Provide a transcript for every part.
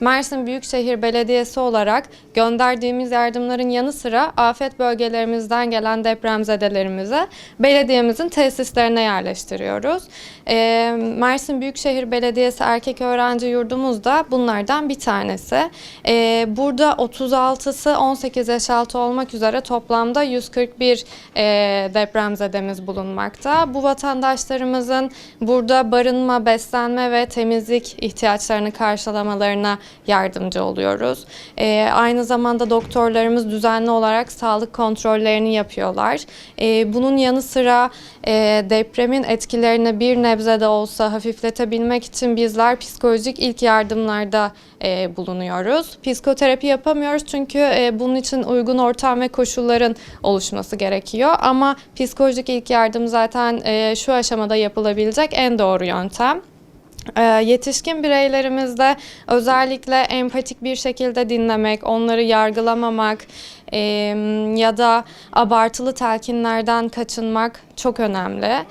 Mersin Büyükşehir Belediyesi olarak gönderdiğimiz yardımların yanı sıra afet bölgelerimizden gelen depremzedelerimizi belediyemizin tesislerine yerleştiriyoruz. Ee, Mersin Büyükşehir Belediyesi Erkek Öğrenci Yurdumuz da bunlardan bir tanesi. Ee, burada 36'sı 18 yaş altı olmak üzere toplamda 141 e, depremzedemiz bulunmakta. Bu vatandaşlarımızın burada barınma, beslenme ve temizlik ihtiyaçlarını karşılamalarına yardımcı oluyoruz. Ee, aynı zamanda doktorlarımız düzenli olarak sağlık kontrollerini yapıyorlar. Ee, bunun yanı sıra e, depremin etkilerini bir nebze de olsa hafifletebilmek için bizler psikolojik ilk yardımlarda e, bulunuyoruz. Psikoterapi yapamıyoruz çünkü e, bunun için uygun ortam ve koşulların oluşması gerekiyor. Ama psikolojik ilk yardım zaten e, şu aşamada yapılabilecek en doğru yöntem. Ee, Yetişkin bireylerimizde özellikle empatik bir şekilde dinlemek, onları yargılamamak e, ya da abartılı telkinlerden kaçınmak çok önemli.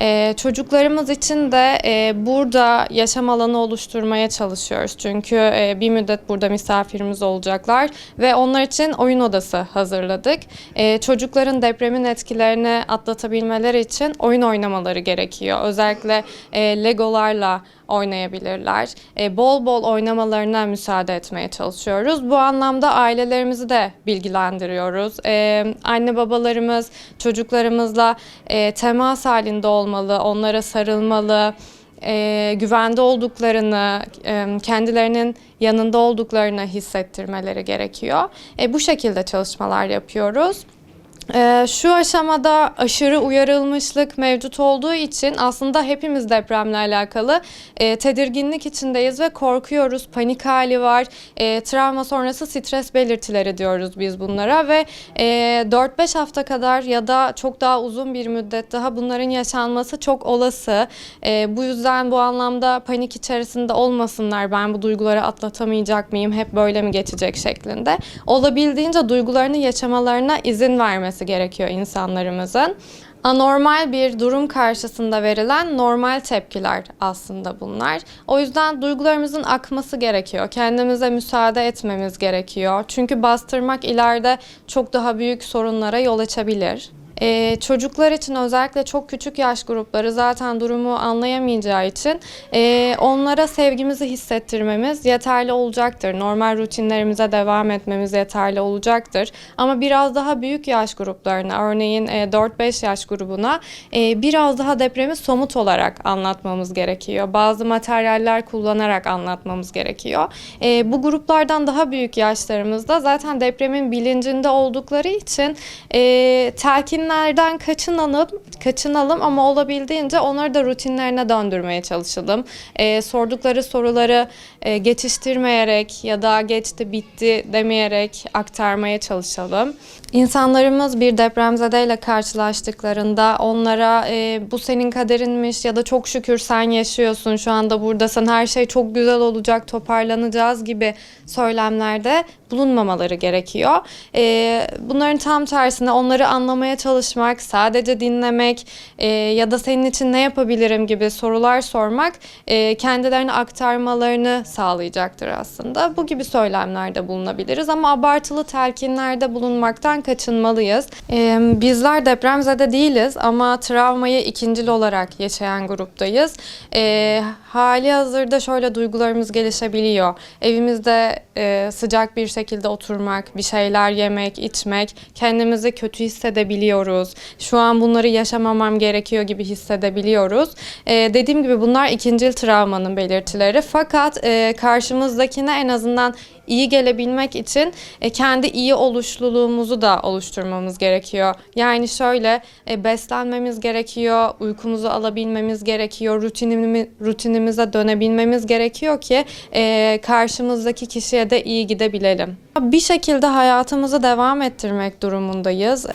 Ee, çocuklarımız için de e, burada yaşam alanı oluşturmaya çalışıyoruz. Çünkü e, bir müddet burada misafirimiz olacaklar ve onlar için oyun odası hazırladık. E, çocukların depremin etkilerini atlatabilmeleri için oyun oynamaları gerekiyor. Özellikle e, legolarla oynayabilirler. E, bol bol oynamalarına müsaade etmeye çalışıyoruz. Bu anlamda ailelerimizi de bilgilendiriyoruz. E, anne babalarımız çocuklarımızla e, temas halinde olmalı, onlara sarılmalı, e, güvende olduklarını, e, kendilerinin yanında olduklarını hissettirmeleri gerekiyor. E, bu şekilde çalışmalar yapıyoruz. Ee, şu aşamada aşırı uyarılmışlık mevcut olduğu için aslında hepimiz depremle alakalı e, tedirginlik içindeyiz ve korkuyoruz. Panik hali var. E, travma sonrası stres belirtileri diyoruz biz bunlara ve e, 4-5 hafta kadar ya da çok daha uzun bir müddet daha bunların yaşanması çok olası. E, bu yüzden bu anlamda panik içerisinde olmasınlar. Ben bu duyguları atlatamayacak mıyım? Hep böyle mi geçecek şeklinde. Olabildiğince duygularını yaşamalarına izin vermesi gerekiyor insanlarımızın. Anormal bir durum karşısında verilen normal tepkiler aslında bunlar. O yüzden duygularımızın akması gerekiyor. Kendimize müsaade etmemiz gerekiyor. Çünkü bastırmak ileride çok daha büyük sorunlara yol açabilir. Ee, çocuklar için özellikle çok küçük yaş grupları zaten durumu anlayamayacağı için e, onlara sevgimizi hissettirmemiz yeterli olacaktır. Normal rutinlerimize devam etmemiz yeterli olacaktır. Ama biraz daha büyük yaş gruplarına örneğin e, 4-5 yaş grubuna e, biraz daha depremi somut olarak anlatmamız gerekiyor. Bazı materyaller kullanarak anlatmamız gerekiyor. E, bu gruplardan daha büyük yaşlarımızda zaten depremin bilincinde oldukları için e, telkinlerden kaçınalım, kaçınalım ama olabildiğince onları da rutinlerine döndürmeye çalışalım. E, sordukları soruları e, geçiştirmeyerek ya da geçti bitti demeyerek aktarmaya çalışalım. İnsanlarımız bir depremzedeyle karşılaştıklarında onlara e, bu senin kaderinmiş ya da çok şükür sen yaşıyorsun şu anda buradasın her şey çok güzel olacak toparlanacağız gibi söylemlerde bulunmamaları gerekiyor. E, bunların tam tersine onları anlamaya çalışmak, sadece dinlemek e, ya da senin için ne yapabilirim gibi sorular sormak e, kendilerine aktarmalarını sağlayacaktır aslında. Bu gibi söylemlerde bulunabiliriz ama abartılı telkinlerde bulunmaktan kaçınmalıyız. E, bizler depremzede değiliz ama travmayı ikincil olarak yaşayan gruptayız. E, hali hazırda şöyle duygularımız gelişebiliyor. Evimizde e, sıcak bir şekilde oturmak, bir şeyler yemek, içmek, kendimizi kötü hissedebiliyoruz. Şu an bunları yaşamamam gerekiyor gibi hissedebiliyoruz. E, dediğim gibi bunlar ikincil travmanın belirtileri. Fakat e, karşımızdakine en azından iyi gelebilmek için e, kendi iyi oluşluluğumuzu da oluşturmamız gerekiyor. Yani şöyle e, beslenmemiz gerekiyor, uykumuzu alabilmemiz gerekiyor, rutinimi, rutinimize dönebilmemiz gerekiyor ki e, karşımızdaki kişiye de iyi gidebilelim. Bir şekilde hayatımızı devam ettirmek durumundayız.